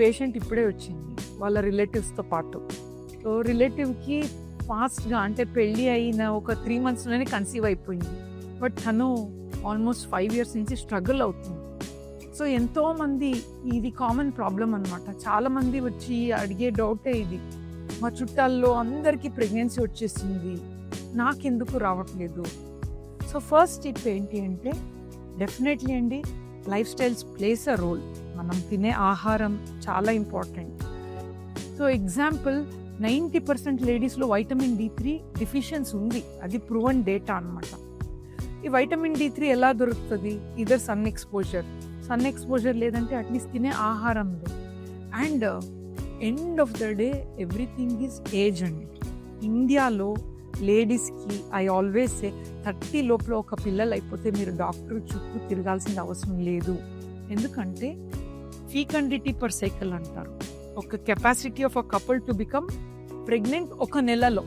Patient ఇప్పుడే వచ్చింది వాళ్ళ రిలేటివ్స్తో పాటు. సో రిలేటివ్కి ఫాస్ట్గా అంటే పెళ్ళి అయిన ఒక త్రీ మంత్స్లోనే కన్సీవ్ అయిపోయింది. బట్ తను ఆల్మోస్ట్ ఫైవ్ ఇయర్స్ నుంచి స్ట్రగుల్ అవుతుంది. సో ఎంతోమంది ఇది కామన్ ప్రాబ్లం అనమాట చాలామంది వచ్చి అడిగే డౌటే ఇది. మా చుట్టాల్లో అందరికీ ప్రెగ్నెన్సీ వచ్చేసింది. నాకెందుకు రావట్లేదు? సో ఫస్ట్ టిప్ ఏంటి అంటే డెఫినెట్లీ అండి life styles plays a role మనం తినే ఆహారం చాలా important so example ninety percent లేడీస్లో వైటమిన్ డి త్రీ డిఫిషియన్స్ ఉంది. అది ప్రూవన్ డేటా అనమాట ఈ వైటమిన్ డి త్రీ ఎలా దొరుకుతుంది? Either sun exposure sun exposure లేదంటే అట్లీస్ట్ తినే ఆహారంలో and end of the day everything is age అండి ఇండియాలో లేడీస్కి ఐ ఆల్వేస్ థర్టీ లోపల ఒక పిల్లలు అయిపోతే మీరు డాక్టర్ చుట్టూ తిరగాల్సిన అవసరం లేదు. ఎందుకంటే ఫీకండిటీ పర్ సైకిల్ అంటారు. ఒక capacity of a couple to become pregnant ఒక నెలలో.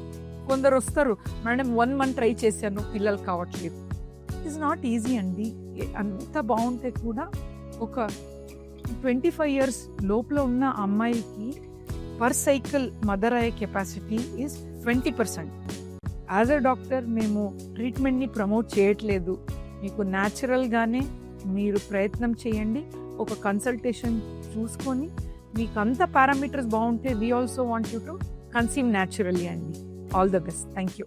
కొందరు వస్తారు మేడం వన్ మంత్ ట్రై చేశాను పిల్లలు కావట్లేదు. ఇట్స్ నాట్ ఈజీ అండి. అంత బాగుంటే కూడా ఒక ట్వంటీ ఫైవ్ ఇయర్స్ లోపల ఉన్న అమ్మాయికి పర్ సైకిల్ మదర్ అయ్యే capacity is twenty percent as a doctor మేము ట్రీట్మెంట్ని ప్రమోట్ చేయట్లేదు. మీకు న్యాచురల్గానే మీరు ప్రయత్నం చేయండి. ఒక కన్సల్టేషన్ చూసుకొని మీకు అంత పారామీటర్స్ బాగుంటే we also want you to conceive naturally అండి. All the best thank you